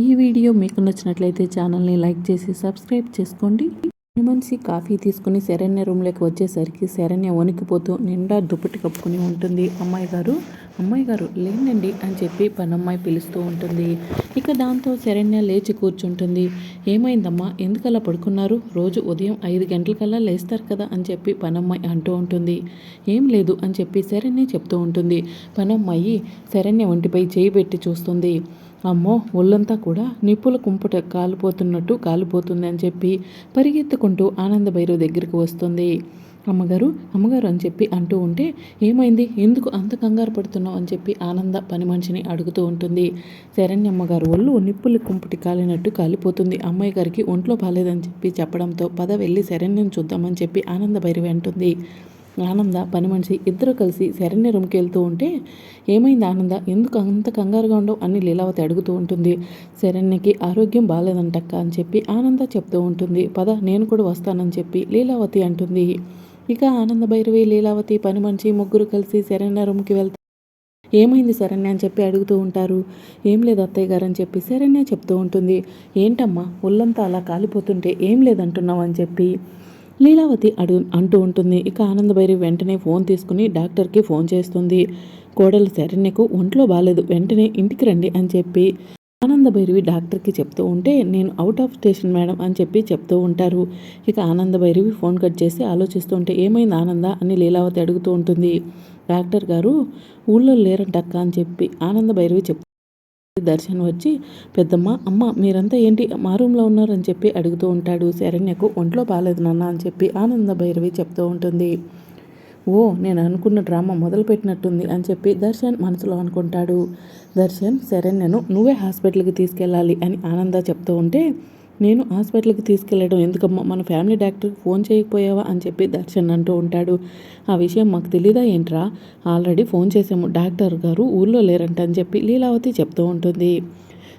ఈ వీడియో మీకు నచ్చినట్లయితే ఛానల్ని లైక్ చేసి సబ్స్క్రైబ్ చేసుకోండి. మనిషి కాఫీ తీసుకుని శరణ్య రూమ్లోకి వచ్చేసరికి శరణ్య వణికిపోతూ నిండా దుప్పటి కప్పుకుని ఉంటుంది. అమ్మాయి గారు అమ్మాయి గారు లేనండి అని చెప్పి పనమ్మాయి పిలుస్తూ ఉంటుంది. ఇక దాంతో శరణ్య లేచి కూర్చుంటుంది. ఏమైందమ్మా ఎందుకలా పడుకున్నారు? రోజు ఉదయం ఐదు గంటలకల్లా లేస్తారు కదా అని చెప్పి పనమ్మాయి అంటూ ఉంటుంది. ఏం లేదు అని చెప్పి శరణ్య చెప్తూ ఉంటుంది. పనమ్మాయి శరణ్య ఒంటిపై చేయి పెట్టి చూస్తుంది. అమ్మో ఒళ్ళంతా కూడా నిప్పుల కుంపట కాలిపోతున్నట్టు కాలిపోతుంది అని చెప్పి పరిగెత్తుకుంటూ ఆనందభైరవ్ దగ్గరికి వస్తుంది. అమ్మగారు అమ్మగారు అని చెప్పి అంటూ ఉంటే ఏమైంది? ఎందుకు అంత కంగారు పడుతున్నావు? అని చెప్పి ఆనంద పని మనిషిని అడుగుతూ ఉంటుంది. శరణ్య అమ్మగారు ఒళ్ళు నిప్పులు కుంపటి కాలినట్టు కాలిపోతుంది. అమ్మాయి గారికి ఒంట్లో బాగాలేదని చెప్పి చెప్పడంతో పద వెళ్ళి శరణ్యం చూద్దామని చెప్పి ఆనంద భైరవి అంటుంది. ఆనంద పని మనిషి ఇద్దరు కలిసి శరణ్య రూమ్కి వెళ్తూ ఉంటే ఏమైంది ఆనంద? ఎందుకు అంత కంగారుగా ఉండవు? అని లీలావతి అడుగుతూ ఉంటుంది. శరణ్యకి ఆరోగ్యం బాగాలేదంటక్క అని చెప్పి ఆనంద చెప్తూ ఉంటుంది. పద నేను కూడా వస్తానని చెప్పి లీలావతి అంటుంది. ఇక ఆనంద భైరవి లీలావతి పని మనిషి ముగ్గురు కలిసి శరణ్య రూమ్కి వెళ్తారు ఏమైంది శరణ్య? అని చెప్పి అడుగుతూ ఉంటారు. ఏం లేదు అత్తయ్య గారు అని చెప్పి శరణ్య చెప్తూ ఉంటుంది. ఏంటమ్మా? ఒళ్ళంతా అలా కాలిపోతుంటే ఏం లేదంటున్నావు? అని చెప్పి లీలావతి అడు అంటూ ఉంటుంది. ఇక ఆనందభైరి వెంటనే ఫోన్ తీసుకుని డాక్టర్కి ఫోన్ చేస్తుంది. కోడలు శరణ్యకు ఒంట్లో బాగాలేదు వెంటనే ఇంటికి రండి అని చెప్పి ఆనందభైరవి డాక్టర్కి చెప్తూ ఉంటే నేను అవుట్ ఆఫ్ స్టేషన్ మేడం అని చెప్పి చెప్తూ ఉంటారు. ఇక ఆనందభైరవి ఫోన్ కట్ చేసి ఆలోచిస్తూ ఉంటే ఏమైంది ఆనంద అని లీలావతి అడుగుతూ ఉంటుంది. డాక్టర్ గారు ఊళ్ళో లేరంటక్క అని చెప్పి ఆనందభైరవి చెప్ దర్శన్ వచ్చి పెద్దమ్మ అమ్మ మీరంతా ఏంటి? మా రూమ్లో ఉన్నారని చెప్పి అడుగుతూ ఉంటాడు శరణ్యకు. ఒంట్లో బాగాలేదు నాన్న అని చెప్పి ఆనంద భైరవి చెప్తూ ఉంటుంది. ఓ నేను అనుకున్న డ్రామా మొదలుపెట్టినట్టుంది అని చెప్పి దర్శన్ మనసులో అనుకుంటాడు. దర్శన్ శరణ్యను నువ్వే హాస్పిటల్కి తీసుకెళ్ళాలి అని ఆనంద చెప్తూ ఉంటే నేను హాస్పిటల్కి తీసుకెళ్ళడం ఎందుకమ్మా? మన ఫ్యామిలీ డాక్టర్కి ఫోన్ చేయకపోయావా? అని చెప్పి దర్శన్ అంటూ ఉంటాడు. ఆ విషయం మాకు తెలీదా ఏంట్రా? ఆల్రెడీ ఫోన్ చేసాము డాక్టర్ గారు ఊళ్ళో లేరంట అని చెప్పి లీలావతి చెప్తూ ఉంటుంది.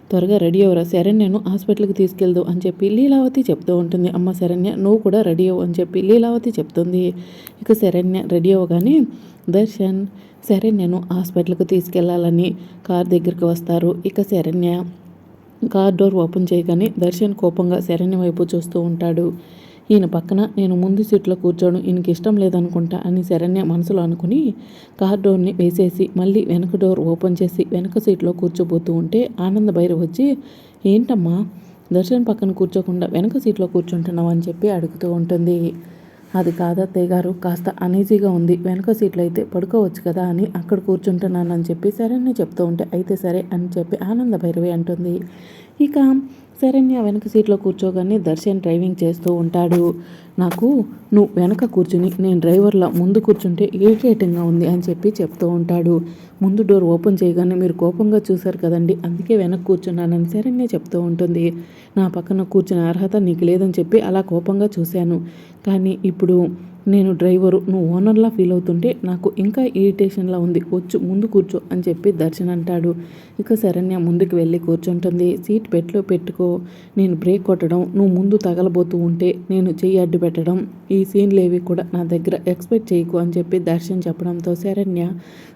త్వరగా రెడీ అవ్వరా? నేను హాస్పిటల్కి తీసుకెళ్దు అని చెప్పి లీలావతి చెప్తూ ఉంటుంది. అమ్మ శరణ్య నువ్వు కూడా రెడీ అవ్వు అని చెప్పి లీలావతి చెప్తుంది. ఇక శరణ్య రెడీ అవ్వగానే దర్శన్ శరణ్యను హాస్పిటల్కి తీసుకెళ్ళాలని కార్ దగ్గరికి వస్తారు. ఇక శరణ్య కార్ డోర్ ఓపెన్ చేయగానే దర్శన్ కోపంగా శరణ్య వైపు చూస్తూ ఉంటాడు. ఈయన పక్కన నేను ముందు సీట్లో కూర్చోను ఈయనకి ఇష్టం లేదనుకుంటా అని శరణ్య మనసులో అనుకుని కార్ డోర్ని వేసేసి మళ్ళీ వెనక డోర్ ఓపెన్ చేసి వెనక సీట్లో కూర్చోబోతూ ఉంటే ఆనంద భైరవ్ వచ్చి ఏంటమ్మా దర్శన్ పక్కన కూర్చోకుండా వెనక సీట్లో కూర్చుంటున్నావు అని చెప్పి అడుగుతూ ఉంటుంది. అది కాదత్తయ్య గారు కాస్త అనీజీగా ఉంది. వెనక సీట్లు అయితే పడుకోవచ్చు కదా అని అక్కడ కూర్చుంటున్నానని చెప్పి సరే చెప్తూ ఉంటే అయితే సరే అని చెప్పి ఆనంద భైరవి అంటుంది. ఇక శరణ్య వెనక సీట్లో కూర్చోగానే దర్శన్ డ్రైవింగ్ చేస్తూ ఉంటాడు. నాకు నువ్వు వెనక కూర్చుని నేను డ్రైవర్లో ముందు కూర్చుంటే ఇరిటేటింగ్గా ఉంది అని చెప్పి చెప్తూ ఉంటాడు. ముందు డోర్ ఓపెన్ చేయగానే మీరు కోపంగా చూశారు కదండి అందుకే వెనక కూర్చున్నానని శరణ్య చెప్తూ ఉంటుంది. నా పక్కన కూర్చునే అర్హత నీకు లేదని చెప్పి అలా కోపంగా చూశాను. కానీ ఇప్పుడు నేను డ్రైవరు నువ్వు ఓనర్లా ఫీల్ అవుతుంటే నాకు ఇంకా ఇరిటేషన్లా ఉంది. వచ్చు ముందు కూర్చో అని చెప్పి దర్శన్ అంటాడు. ఇక శరణ్య ముందుకు వెళ్ళి కూర్చుంటుంది. సీట్ పెట్లో పెట్టుకో. నేను బ్రేక్ కొట్టడం నువ్వు ముందు తగలబోతూ ఉంటే నేను చెయ్యి అడ్డు పెట్టడం ఈ సీన్లు కూడా నా దగ్గర ఎక్స్పెక్ట్ చేయకు అని చెప్పి దర్శన్ చెప్పడంతో శరణ్య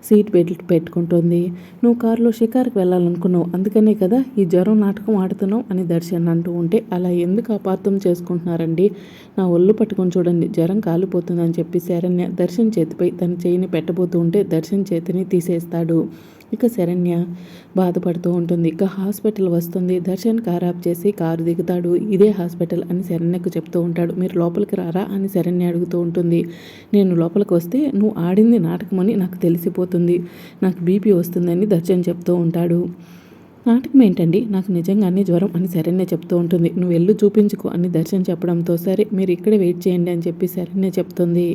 సీట్ బెల్ట్ పెట్టుకుంటుంది. నువ్వు కారులో షికార్కి వెళ్ళాలనుకున్నావు. అందుకనే కదా ఈ జ్వరం నాటకం ఆడుతున్నావు అని దర్శన్ అంటూ ఉంటే అలా ఎందుకు అపార్థం చేసుకుంటున్నారండి? నా ఒళ్ళు పట్టుకొని చూడండి. జ్వరం కాలిపోతుందని చెప్పి శరణ్య దర్శన్ చేతిపై తన చేయిని పెట్టబోతూ ఉంటే దర్శన్ చేతిని తీసేస్తాడు. ఇక శరణ్య బాధపడుతూ ఉంటుంది. ఇక హాస్పిటల్ వస్తుంది. దర్శన్ కార్ ఆఫ్ చేసి కారు దిగుతాడు. ఇదే హాస్పిటల్ అని శరణ్యకు చెప్తూ ఉంటాడు. మీరు లోపలికి రారా అని శరణ్య అడుగుతూ ఉంటుంది. నేను లోపలికి వస్తే నువ్వు ఆడింది నాటకమని నాకు తెలిసిపోతుంది. నాకు బీపీ వస్తుందని దర్శన్ చెప్తూ ఉంటాడు. నాటకం ఏంటండి? నాకు నిజంగానే జ్వరం అని సరేనే చెప్తూ ఉంటుంది. నువ్వు వెళ్ళు చూపించుకో అని దర్శనం చెప్పడంతో సరే మీరు ఇక్కడే వెయిట్ చేయండి అని చెప్పి సరేనే చెప్తుంది.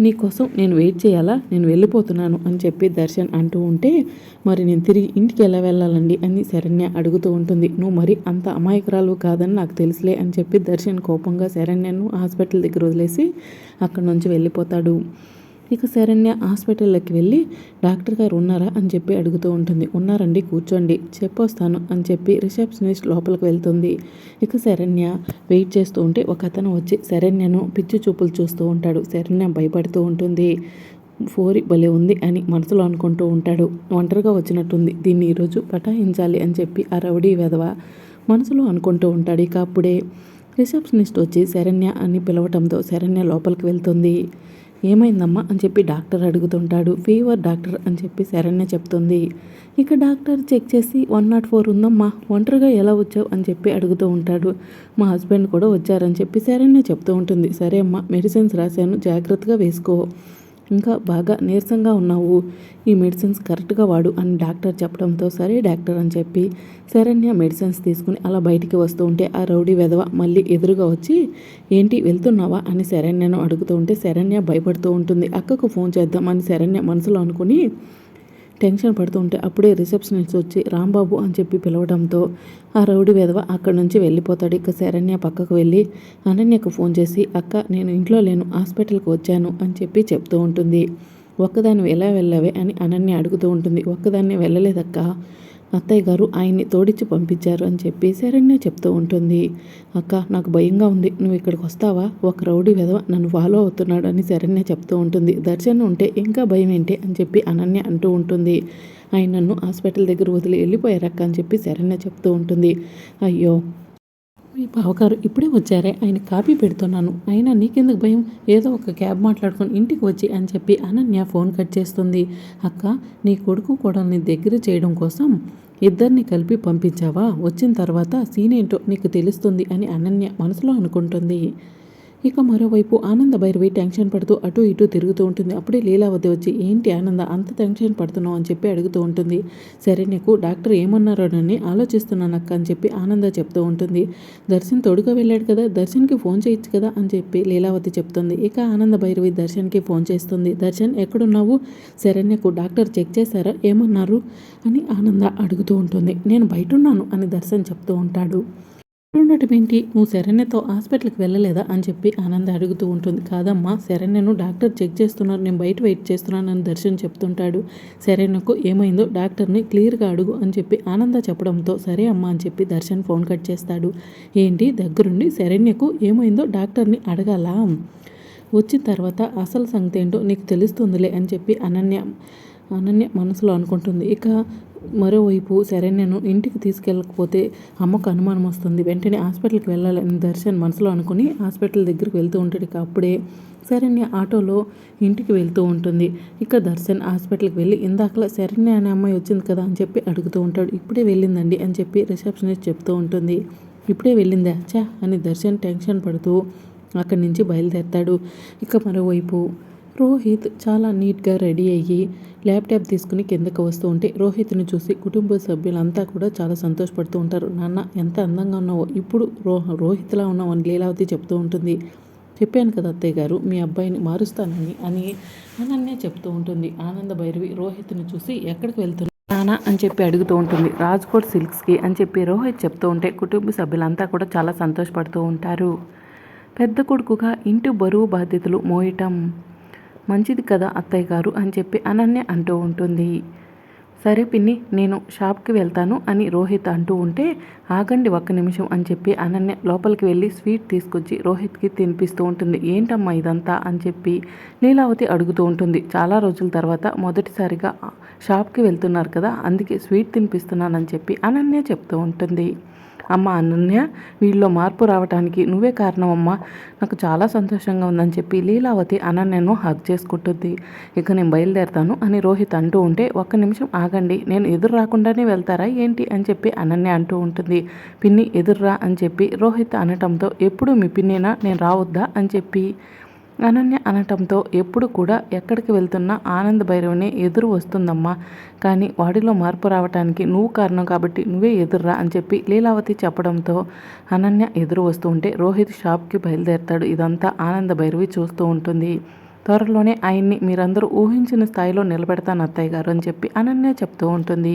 నీకోసం నేను వెయిట్ చేయాలా? నేను వెళ్ళిపోతున్నాను అని చెప్పి దర్శన్ అంటూ ఉంటే మరి నేను తిరిగి ఇంటికి ఎలా వెళ్ళాలండి? అని శరణ్య అడుగుతూ ఉంటుంది. నువ్వు మరి అంత అమాయకురాలు కాదని నాకు తెలుసులే అని చెప్పి దర్శన్ కోపంగా శరణ్యను హాస్పిటల్ దగ్గర వదిలేసి అక్కడి నుంచి వెళ్ళిపోతాడు. ఇక శరణ్య హాస్పిటల్లోకి వెళ్ళి డాక్టర్ గారు ఉన్నారా? అని చెప్పి అడుగుతూ ఉంటుంది. ఉన్నారండి కూర్చోండి చెప్పొస్తాను అని చెప్పి రిసెప్షనిస్ట్ లోపలికి వెళ్తుంది. ఇక శరణ్య వెయిట్ చేస్తూ ఉంటే ఒక అతను వచ్చి శరణ్యను పిచ్చి చూపులు చూస్తూ ఉంటాడు. శరణ్య భయపడుతూ ఉంటుంది. ఫోరి భలే ఉంది అని మనసులో అనుకుంటూ ఉంటాడు. ఒంటరిగా వచ్చినట్టుంది. దీన్ని ఈరోజు పటాయించాలి అని చెప్పి ఆ రౌడీ వెధవ మనసులో అనుకుంటూ ఉంటాడు. ఇక అప్పుడే రిసెప్షనిస్ట్ వచ్చి శరణ్య అని పిలవటంతో శరణ్య లోపలికి వెళ్తుంది. ఏమైందమ్మా అని చెప్పి డాక్టర్ అడుగుతుంటాడు. ఫీవర్ డాక్టర్ అని చెప్పి శరణ్య చెప్తుంది. ఇక డాక్టర్ చెక్ చేసి వన్ నాట్ ఫోర్ ఉందమ్మా ఒంటరిగా ఎలా వచ్చావు? అని చెప్పి అడుగుతూ ఉంటాడు. మా హస్బెండ్ కూడా వచ్చారని చెప్పి శరణ్య చెప్తూ ఉంటుంది. సరే అమ్మా మెడిసిన్స్ రాశాను జాగ్రత్తగా వేసుకో. ఇంకా బాగా నీరసంగా ఉన్నావు. ఈ మెడిసిన్స్ కరెక్ట్గా వాడు అని డాక్టర్ చెప్పడంతో సరే డాక్టర్ అని చెప్పి శరణ్య మెడిసిన్స్ తీసుకుని అలా బయటికి వస్తూ ఉంటే ఆ రౌడీ వెధవ మళ్ళీ ఎదురుగా వచ్చి ఏంటి వెళ్తున్నావా? అని శరణ్యను అడుగుతూ ఉంటే శరణ్య భయపడుతూ ఉంటుంది. అక్కకు ఫోన్ చేద్దాం అని శరణ్య మనసులో అనుకుని టెన్షన్ పడుతూ ఉంటే అప్పుడే రిసెప్షనిస్ట్ వచ్చి రాంబాబు అని చెప్పి పిలవడంతో ఆ రౌడీ వెధవ అక్కడి నుంచి వెళ్ళిపోతాడు. ఇక శరణ్య పక్కకు వెళ్ళి అనన్యకు ఫోన్ చేసి అక్క నేను ఇంట్లో లేను హాస్పిటల్కి వచ్చాను అని చెప్పి చెప్తూ ఉంటుంది. ఒక్కదాన్ని ఎలా వెళ్ళవే అని అనన్య అడుగుతూ ఉంటుంది. ఒక్కదాన్ని వెళ్ళలేదక్క అత్తయ్య గారు ఆయన్ని తోడిచ్చి పంపించారు అని చెప్పి శరణ్య చెప్తూ ఉంటుంది. అక్క నాకు భయంగా ఉంది. నువ్వు ఇక్కడికి వస్తావా? ఒక రౌడీ విధవ నన్ను ఫాలో అవుతున్నాడు అని శరణ్య చెప్తూ ఉంటుంది. దర్శనం ఉంటే ఇంకా భయం ఏంటి? అని చెప్పి అనన్య అంటూ ఉంటుంది. ఆయన నన్ను హాస్పిటల్ దగ్గర వదిలి వెళ్ళిపోయారక్క అని చెప్పి శరణ్య చెప్తూ ఉంటుంది. అయ్యో! మీ బావగారు ఇప్పుడే వచ్చారే. ఆయన కాపీ పెడుతున్నాను. అయినా నీకెందుకు భయం? ఏదో ఒక క్యాబ్ మాట్లాడుకొని ఇంటికి వచ్చి అని చెప్పి అనన్య ఫోన్ కట్ చేస్తుంది. అక్క నీ కొడుకు కూడా నీ దగ్గర చేయడం కోసం ఇద్దరిని కలిపి పంపించావా? వచ్చిన తర్వాత సీనేంటో నీకు తెలుస్తుంది అని అనన్య మనసులో అనుకుంటుంది. ఇక మరోవైపు ఆనంద భైరవి టెన్షన్ పడుతూ అటు ఇటు తిరుగుతూ ఉంటుంది. అప్పుడే లీలావతి వచ్చి ఏంటి ఆనంద అంత టెన్షన్ పడుతున్నావు? అని చెప్పి అడుగుతూ ఉంటుంది. సరే నీకు డాక్టర్ ఏమన్నారోనని ఆలోచిస్తున్నాను అక్క అని చెప్పి ఆనంద చెప్తూ ఉంటుంది. దర్శన్ తోడుగా వెళ్ళాడు కదా దర్శన్కి ఫోన్ చేయొచ్చు కదా అని చెప్పి లీలావతి చెప్తుంది. ఇక ఆనంద భైరవి దర్శన్కి ఫోన్ చేస్తుంది. దర్శన్ ఎక్కడున్నావు? శరణ్యకు డాక్టర్ చెక్ చేశారా? ఏమన్నారు? అని ఆనంద అడుగుతూ ఉంటుంది. నేను బయట ఉన్నాను అని దర్శన్ చెప్తూ ఉంటాడు. ఉండటం ఏంటి నువ్వు శరణ్యతో హాస్పిటల్కి వెళ్ళలేదా? అని చెప్పి ఆనంద్ అడుగుతూ ఉంటుంది. కాదమ్మా శరణ్యను డాక్టర్ చెక్ చేస్తున్నారు. నేను బయట వెయిట్ చేస్తున్నాను అని దర్శన్ చెప్తుంటాడు. శరణ్యకు ఏమైందో డాక్టర్ని క్లియర్గా అడుగు అని చెప్పి ఆనంద చెప్పడంతో సరే అమ్మా అని చెప్పి దర్శన్ ఫోన్ కట్ చేస్తాడు. ఏంటి? దగ్గరుండి శరణ్యకు ఏమైందో డాక్టర్ని అడగాలా? వచ్చిన తర్వాత అసలు సంగతి ఏంటో నీకు తెలుస్తుందిలే అని చెప్పి అనన్య అనన్య మనసులో అనుకుంటుంది. ఇక మరోవైపు శరణ్యను ఇంటికి తీసుకెళ్ళకపోతే అమ్మకు అనుమానం వస్తుంది. వెంటనే హాస్పిటల్కి వెళ్ళాలని దర్శన్ మనసులో అనుకుని హాస్పిటల్ దగ్గరికి వెళ్తూ ఉంటాడు. ఇక అప్పుడే శరణ్య ఆటోలో ఇంటికి వెళ్తూ ఉంటుంది. ఇక దర్శన్ హాస్పిటల్కి వెళ్ళి ఇందాకలా శరణ్య అనే అమ్మాయి వచ్చింది కదా అని చెప్పి అడుగుతూ ఉంటాడు. ఇప్పుడే వెళ్ళిందండి అని చెప్పి రిసెప్షనిస్ట్ చెప్తూ ఉంటుంది. ఇప్పుడే వెళ్ళిందా? చా అని దర్శన్ టెన్షన్ పడుతూ అక్కడి నుంచి బయలుదేరతాడు. ఇక మరోవైపు రోహిత్ చాలా నీట్గా రెడీ అయ్యి ల్యాప్టాప్ తీసుకుని కిందకు వస్తూ ఉంటే రోహిత్ని చూసి కుటుంబ సభ్యులంతా కూడా చాలా సంతోషపడుతూ ఉంటారు. నాన్న ఎంత అందంగా ఉన్నావో. ఇప్పుడు రో రోహిత్లా ఉన్నావు అని లీలావతి చెప్తూ ఉంటుంది. చెప్పాను కదా అత్తయ్య గారు మీ అబ్బాయిని మారుస్తానని అని అనన్య చెప్తూ ఉంటుంది. ఆనంద భైరవి రోహిత్ని చూసి ఎక్కడికి వెళ్తున్నా నానా అని చెప్పి అడుగుతూ ఉంటుంది. రాజ్కోట్ సిల్క్స్కి అని చెప్పి రోహిత్ చెప్తూ ఉంటే కుటుంబ సభ్యులంతా కూడా చాలా సంతోషపడుతూ ఉంటారు. పెద్ద కొడుకుగా ఇంటి బరువు బాధ్యతలు మోయటం మంచిది కదా అత్తయ్య గారు అని చెప్పి అనన్య అంటూ ఉంటుంది. సరే పిన్ని నేను షాప్కి వెళ్తాను అని రోహిత్ అంటూ ఉంటే ఆగండి ఒక్క నిమిషం అని చెప్పి అనన్య లోపలికి వెళ్ళి స్వీట్ తీసుకొచ్చి రోహిత్కి తినిపిస్తూ ఉంటుంది. ఏంటమ్మా ఇదంతా అని చెప్పి లీలావతి అడుగుతూ ఉంటుంది. చాలా రోజుల తర్వాత మొదటిసారిగా షాప్కి వెళ్తున్నారు కదా అందుకే స్వీట్ తినిపిస్తున్నానని చెప్పి అనన్య చెప్తూ ఉంటుంది. అమ్మ అనన్య వీళ్ళలో మార్పు రావడానికి నువ్వే కారణం అమ్మా నాకు చాలా సంతోషంగా ఉందని చెప్పి లీలావతి అనన్యను హగ్ చేసుకుంటుంది. ఇక నేను బయలుదేరతాను అని రోహిత్ అంటూ ఉంటే ఒక్క నిమిషం ఆగండి నేను ఎదురు రాకుండానే వెళ్తారా ఏంటి అని చెప్పి అనన్య అంటూ ఉంటుంది. పిన్ని ఎదుర్రా అని చెప్పి రోహిత్ అనటంతో ఎప్పుడు మీ పిన్నినా? నేను రావద్దా అని చెప్పి అనన్య అనటంతో ఎప్పుడు కూడా ఎక్కడికి వెళ్తున్నా ఆనంద భైరవనే ఎదురు వస్తుందమ్మా. కానీ వాడిలో మార్పు రావటానికి నువ్వు కారణం కాబట్టి నువ్వే ఎదురురా అని చెప్పి లీలావతి చెప్పడంతో అనన్య ఎదురు వస్తూ ఉంటే రోహిత్ షాప్కి బయలుదేరతాడు. ఇదంతా ఆనంద భైరవి చూస్తూ ఉంటుంది. త్వరలోనే ఆయన్ని మీరందరూ ఊహించిన స్థాయిలో నిలబెడతాను అత్తయ్య గారు అని చెప్పి అనన్య చెప్తూ ఉంటుంది.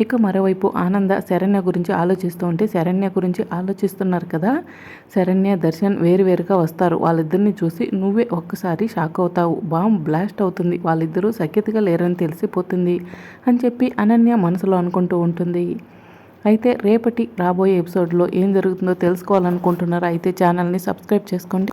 ఇక మరోవైపు ఆనంద శరణ్య గురించి ఆలోచిస్తూ ఉంటే శరణ్య గురించి ఆలోచిస్తున్నారు కదా? శరణ్య దర్శన్ వేరువేరుగా వస్తారు. వాళ్ళిద్దరిని చూసి నువ్వే ఒక్కసారి షాక్ అవుతావు. బాంబ్ బ్లాస్ట్ అవుతుంది. వాళ్ళిద్దరూ సఖ్యతగా లేరని తెలిసిపోతుంది అని చెప్పి అనన్య మనసులో అనుకుంటూ ఉంటుంది. అయితే రేపటి రాబోయే ఎపిసోడ్లో ఏం జరుగుతుందో తెలుసుకోవాలనుకుంటున్నారా? అయితే ఛానల్ని సబ్స్క్రైబ్ చేసుకోండి.